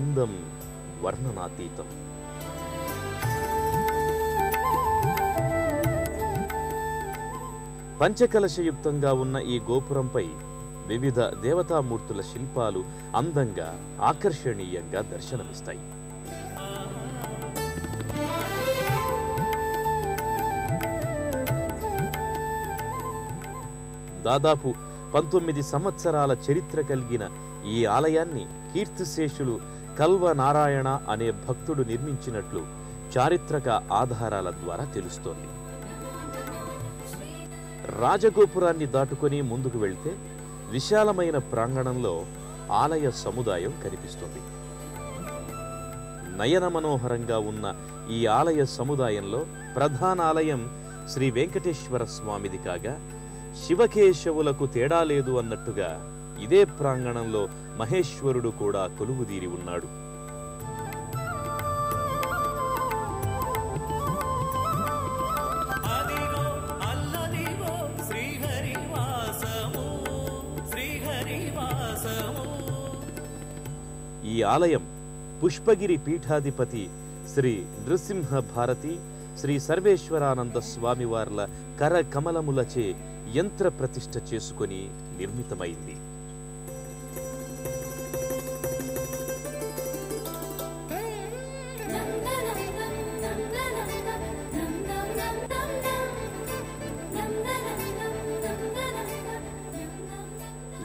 అందం వర్ణనాతీతం. పంచకలశయుక్తంగా ఉన్న ఈ గోపురంపై వివిధ దేవతామూర్తుల శిల్పాలు అందంగా ఆకర్షణీయంగా దర్శనమిస్తాయి. దాదాపు పంతొమ్మిది సంవత్సరాల చరిత్ర కలిగిన ఈ ఆలయాన్ని కీర్తిశేషులు కల్వ నారాయణ అనే భక్తుడు నిర్మించినట్లు చారిత్రక ఆధారాల ద్వారా తెలుస్తోంది. రాజగోపురాన్ని దాటుకొని ముందుకు వెళ్తే విశాలమైన ప్రాంగణంలో ఆలయ సముదాయం కనిపిస్తుంది. నయన మనోహరంగా ఉన్న ఈ ఆలయ సముదాయంలో ప్రధాన ఆలయం శ్రీ వెంకటేశ్వర స్వామిది కాగా శివకేశవులకు తేడా లేదు అన్నట్టుగా ఇదే ప్రాంగణంలో మహేశ్వరుడు కూడా కొలువుదీరి ఉన్నాడు. ఈ ఆలయం పుష్పగిరి పీఠాధిపతి శ్రీ నృసింహ భారతి శ్రీ సర్వేశ్వరానంద స్వామివార్ల కర కమలములచే యంత్ర ప్రతిష్ఠ చేసుకొని నిర్మితమైంది.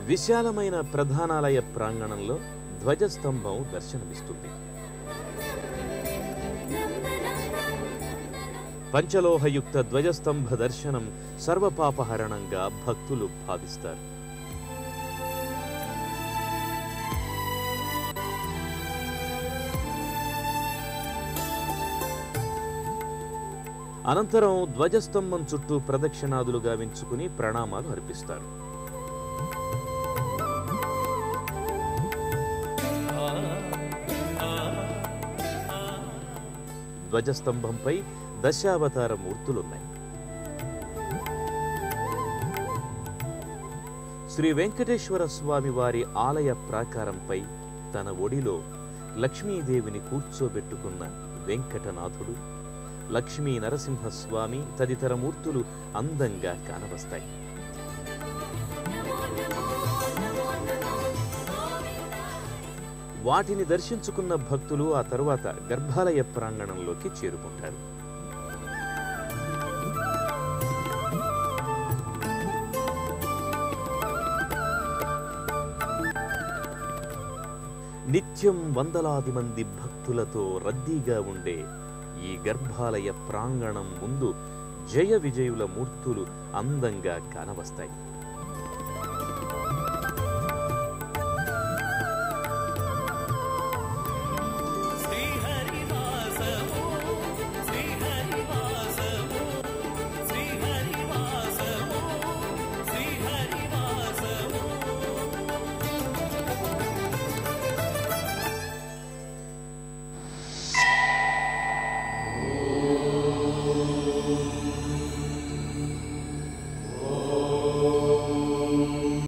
విశాలమైన ప్రధానాలయ ప్రాంగణంలో ధ్వజస్తంభం దర్శనమిస్తుంది. పంచలోహయుక్త ధ్వజస్తంభ దర్శనం సర్వపాపహరణంగా భక్తులు భావిస్తారు. అనంతరం ధ్వజస్తంభం చుట్టూ ప్రదక్షిణాదులు గావించుకుని ప్రణామాలు అర్పిస్తారు. ధ్వజస్తంభంపై దశావతార మూర్తులున్నాయి. శ్రీ వెంకటేశ్వర స్వామి వారి ఆలయ ప్రాకారంపై తన ఒడిలో లక్ష్మీదేవిని కూర్చోబెట్టుకున్న వెంకటనాథుడు లక్ష్మీ నరసింహస్వామి తదితర మూర్తులు అందంగా కానవస్తాయి. వాటిని దర్శించుకున్న భక్తులు ఆ తరువాత గర్భాలయ ప్రాంగణంలోకి చేరుకుంటారు. నిత్యం వందలాది మంది భక్తులతో రద్దీగా ఉండే ఈ గర్భాలయ ప్రాంగణం ముందు జయ విజయుల మూర్తులు అందంగా కానవస్తాయి.